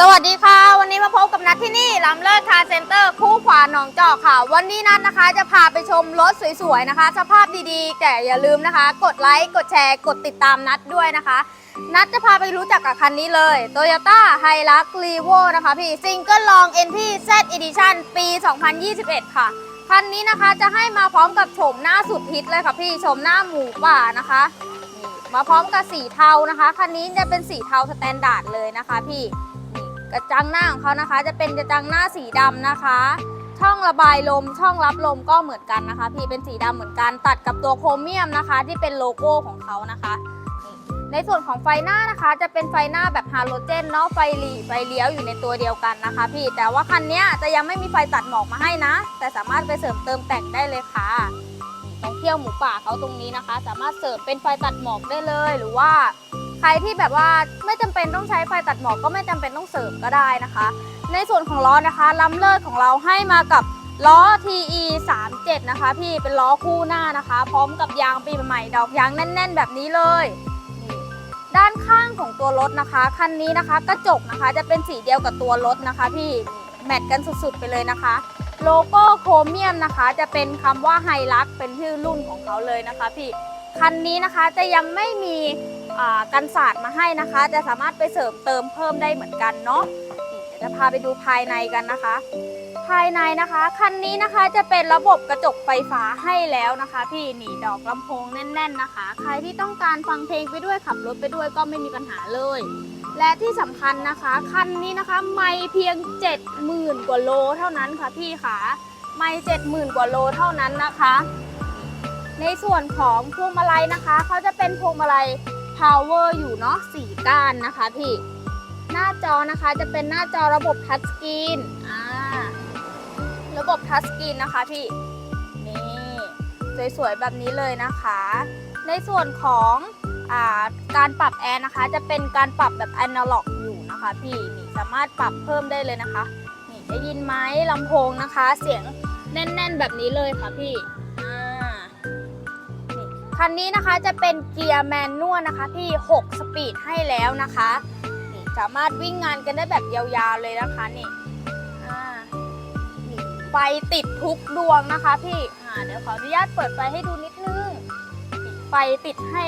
สวัสดีค่ะ วันนี้มาพบกับนัดที่นี่ลำเลิศคาร์เซ็นเตอร์คู่ขวาหนองจอกค่ะ วันนี้นัดนะคะจะพาไปชมรถสวยๆนะคะ สภาพดีๆ แต่อย่าลืมนะคะ กดไลค์กดแชร์กดติดตามนัดด้วยนะคะ นัดจะพาไปรู้จักกับคันนี้เลย Toyota h i l u x r e v o นะคะพี่ซิงเกิลลอง NT Z Edition ปี 2021 ค่ะคันนี้นะคะจะให้มาพร้อมกับโฉมหน้าสุดฮิตเลยค่ะพี่โฉมหน้าหมูป่านะคะมาพร้อมกับสีเทานะคะคันนี้จะเป็นสีเทาสแตนดาร์ดเลยนะคะพี่ กระจังหน้าของเขานะคะ จะเป็นกระจังหน้าสีดำนะคะ ช่องระบายลม ช่องรับลมก็เหมือนกันนะคะ พี่เป็นสีดำเหมือนกันตัดกับตัวโครเมียมนะคะ ที่เป็นโลโก้ของเขานะคะในส่วนของไฟหน้านะคะจะเป็นไฟหน้าแบบฮาโลเจนเนาะไฟหลีไฟเลี้ยวอยู่ในตัวเดียวกันนะคะ พี่แต่ว่าคันนี้จะยังไม่มีไฟตัดหมอกมาให้นะ แต่สามารถไปเสริมเติมแต่งได้เลยค่ะต้องเที่ยวหมูป่าเขาตรงนี้นะคะ สามารถเสริมเป็นไฟตัดหมอกได้เลยหรือว่า ใครที่แบบว่าไม่จำเป็นต้องใช้ไฟตัดหมอกก็ไม่จำเป็นต้องเสริมก็ได้นะคะ ในส่วนของล้อนะคะล้ำเลิศของเราให้มากับล้อ TE 37นะคะ พี่เป็นล้อคู่หน้านะคะ พร้อมกับยางปีใหม่ดอกยางแน่น ๆ แบบนี้เลยด้านข้างของตัวรถนะคะคันนี้นะคะกระจกนะคะจะเป็นสีเดียวกับตัวรถนะคะ พี่แมทกันสุดๆไปเลยนะคะ โลโก้โครเมียมนะคะ จะเป็นคำว่าไฮลักเป็นชื่อรุ่นของเขาเลยนะคะ พี่คันนี้นะคะจะยังไม่มี กันศาสตร์มาให้นะคะ จะสามารถไปเสริมเติมเพิ่มได้เหมือนกันเนาะเดี๋ยวจะพาไปดูภายในกันนะคะ ภายในนะคะคันนี้นะคะจะเป็นระบบกระจกไฟฟ้าให้แล้วนะคะ พี่นี่ดอกลำโพงแน่น ๆนะคะ ใครที่ต้องการฟังเพลงไปด้วยขับรถไปด้วยก็ไม่มีปัญหาเลย และที่สำคัญนะคะคันนี้นะคะไม่เพียง 70,000 กว่าโลเท่านั้นค่ะพี่ค่ะไม่70,000 กว่าโลเท่านั้นนะคะ ในส่วนของพวงมาลัยนะคะเขาจะเป็นพวงมาลัย power อยู่เนาะสี่ก้านนะคะพี่ หน้าจอนะคะจะเป็นหน้าจอระบบทัชสกรีนอ่าระบบทัชสกรีนนะคะพี่ นี่สวยๆแบบนี้เลยนะคะ ในส่วนของอาการปรับแอร์นะคะ จะเป็นการปรับแบบอนาล็อกอยู่นะคะพี่นี่สามารถปรับเพิ่มได้เลยนะคะ นี่ได้ยินไหมลำโพงนะคะ เสียงแน่น ๆ แบบนี้เลยค่ะพี่ คันนี้นะคะจะเป็นเกียร์แมนนวลนะคะพี่ 6 สปีดให้แล้วนะคะนี่สามารถวิ่งงานกันได้แบบยาวๆเลยนะคะนี่นี่ไฟติดทุกดวงนะคะพี่อ่าเดี๋ยวขออนุญาตเปิดไฟให้ดูนิดนึงไฟติดให้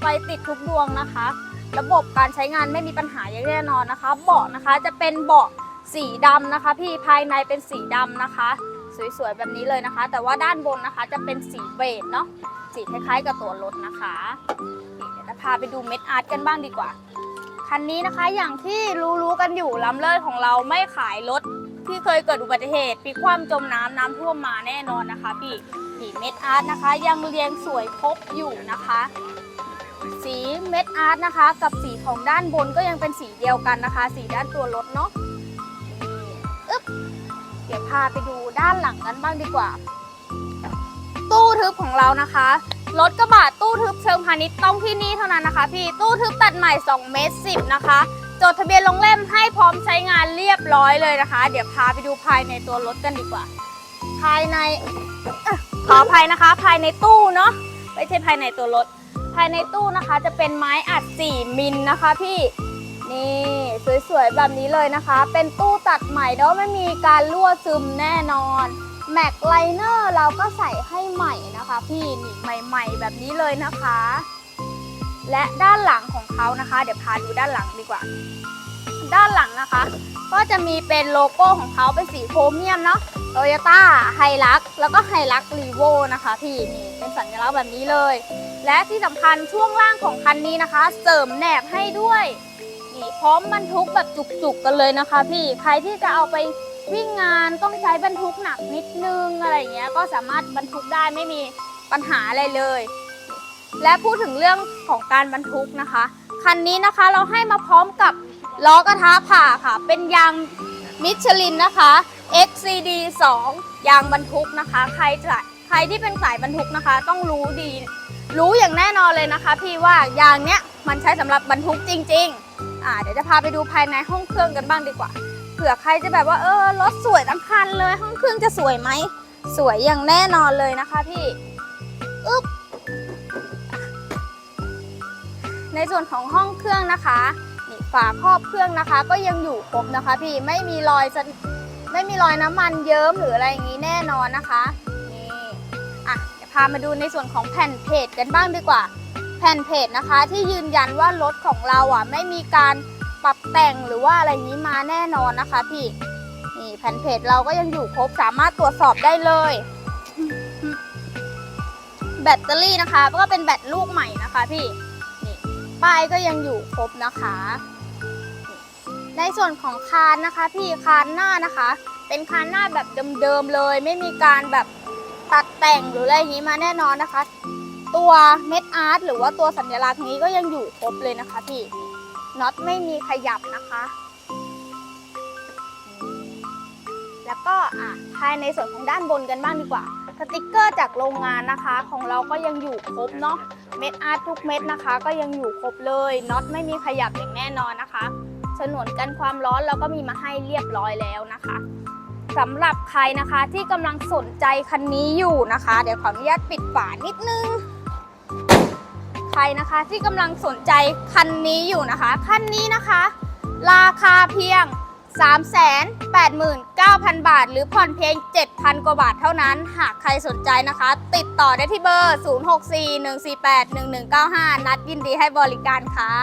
ไฟติดทุกดวงนะคะ ระบบการใช้งานไม่มีปัญหาอย่างแน่นอนนะคะ เบาะนะคะจะเป็นเบาะสีดำนะคะ พี่ภายในเป็นสีดำนะคะ สวยๆแบบนี้เลยนะคะ แต่ว่าด้านบนนะคะจะเป็นสีเบจเนาะสีคล้ายๆกับตัวรถนะคะนี่เดี๋ยวจะพาไปดูเม็ดอาร์ตกันบ้างดีกว่า คันนี้นะคะอย่างที่รู้ๆกันอยู่ลำเลิศของเราไม่ขายรถที่เคยเกิดอุบัติเหตุพลิกคว่ำจมน้ำน้ำท่วมมาแน่นอนนะคะพี่สีเม็ดอาร์ตนะคะ ยังเรียงสวยครบอยู่นะคะ สีเม็ดอาร์ตนะคะ กับสีของด้านบนก็ยังเป็นสีเดียวกันนะคะ สีด้านตัวรถเนาะอึ๊บ เดี๋ยวพาไปดูด้านหลังกันบ้างดีกว่า ตู้ทึบของเรานะคะรถกระบะตู้ทึบเชิงพาณิชย์ต้องที่นี่เท่านั้นนะคะ พี่ตู้ทึบตัดใหม่2เมตร10นะคะ จดทะเบียนลงเล่มให้พร้อมใช้งานเรียบร้อยเลยนะคะ เดี๋ยวพาไปดูภายในตัวรถกันดีกว่า ภายในอขออภัยนะคะ ภายในตู้เนาะไม่ใช่ภายในตัวรถ ภายในตู้นะคะจะเป็นไม้อัด 4 มิลนะคะพี่ นี่สวยๆ แบบนี้เลยนะคะ เป็นตู้ตัดใหม่เนาะไม่มีการรั่วซึมแน่นอนแม็กไลเนอร์เราก็ใส่ให้ใหม่นะคะ พี่นี่ใหม่ ๆ แบบนี้เลยนะคะ และด้านหลังของเขานะคะ เดี๋ยวพาดูด้านหลังดีกว่า ด้านหลังนะคะ ก็จะมีเป็นโลโก้ของเขาเป็นสีโครเมียมเนาะโตโยต้าไฮลักแล้วก็ไฮลักรีโวนะคะ พี่นี่เป็นสัญลักษณ์แบบนี้เลย และที่สำคัญช่วงล่างของคันนี้นะคะ เสริมแหนบให้ด้วย พร้อมบรรทุกแบบจุกๆกันเลยนะคะ พี่ใครที่จะเอาไปวิ่งงานต้องใช้บรรทุกหนักนิดนึงอะไรอย่างเงี้ยก็สามารถบรรทุกได้ไม่มีปัญหาอะไรเลย และพูดถึงเรื่องของการบรรทุกนะคะคันนี้นะคะเราให้มาพร้อมกับล้อกระทะผ่าค่ะ เป็นยางมิชลินนะคะ XCD 2 ยางบรรทุกนะคะ ใครจะใครที่เป็นสายบรรทุกนะคะ ต้องรู้ดี รู้อย่างแน่นอนเลยนะคะ พี่ว่ายางเนี้ยมันใช้สำหรับบรรทุกจริง ๆ อ่าเดี๋ยวจะพาไปดูภายในห้องเครื่องกันบ้างดีกว่า เผื่อใครจะแบบว่าเออรถสวยทั้งคันเลย ห้องเครื่องจะสวยไหม สวยอย่างแน่นอนเลยนะคะพี่อึ๊บในส่วนของห้องเครื่องนะคะนี่ฝาครอบเครื่องนะคะ ก็ยังอยู่ครบนะคะ พี่ไม่มีรอยสนไม่มีรอยน้ำมันเยิ้มหรืออะไรอย่างนี้แน่นอนนะคะนี่อะเดี๋ยวพามาดูในส่วนของแผ่นเพจกันบ้างดีกว่า ผ่นเพจนะคะที่ยืนยันว่ารถของเราอะไม่มีการปรับแต่งหรือว่าอะไรนี้มาแน่นอนนะคะพี่นี่แผ่นเพจเราก็ยังอยู่ครบสามารถตรวจสอบได้เลย แบตเตอรี่นะคะก็เป็นแบตลูกใหม่นะคะพี่นี่ป้ายก็ยังอยู่ครบนะคะ ในส่วนของคานนะคะ พี่คานหน้านะคะ เป็นคานหน้าแบบเดิมๆเลย ไม่มีการแบบตัดแต่งหรืออะไรอย่างนี้มาแน่นอนนะคะ ตัวเม็ดอาร์ตหรือว่าตัวสัญลักษณ์นี้ก็ยังอยู่ครบเลยนะคะพี่น็อตไม่มีขยับนะคะ แล้วก็อะภายในส่วนของด้านบนกันบ้างดีกว่า สติกเกอร์จากโรงงานนะคะ ของเราก็ยังอยู่ครบเนาะเม็ดอาร์ตทุกเม็ดนะคะ ก็ยังอยู่ครบเลยน็อตไม่มีขยับอย่างแน่นอนนะคะฉนวนกันความร้อนเราก็มีมาให้เรียบร้อยแล้วนะคะสำหรับใครนะคะที่กำลังสนใจคันนี้อยู่นะคะ เดี๋ยวขออนุญาตปิดฝานิดนึง ใครนะคะที่กำลังสนใจคันนี้อยู่นะคะ คันนี้นะคะ ราคาเพียง 389,000 บาท หรือผ่อนเพียง 7,000 กว่าบาทเท่านั้น หากใครสนใจนะคะ ติดต่อได้ที่เบอร์ 0641481195 นัดยินดีให้บริการค่ะ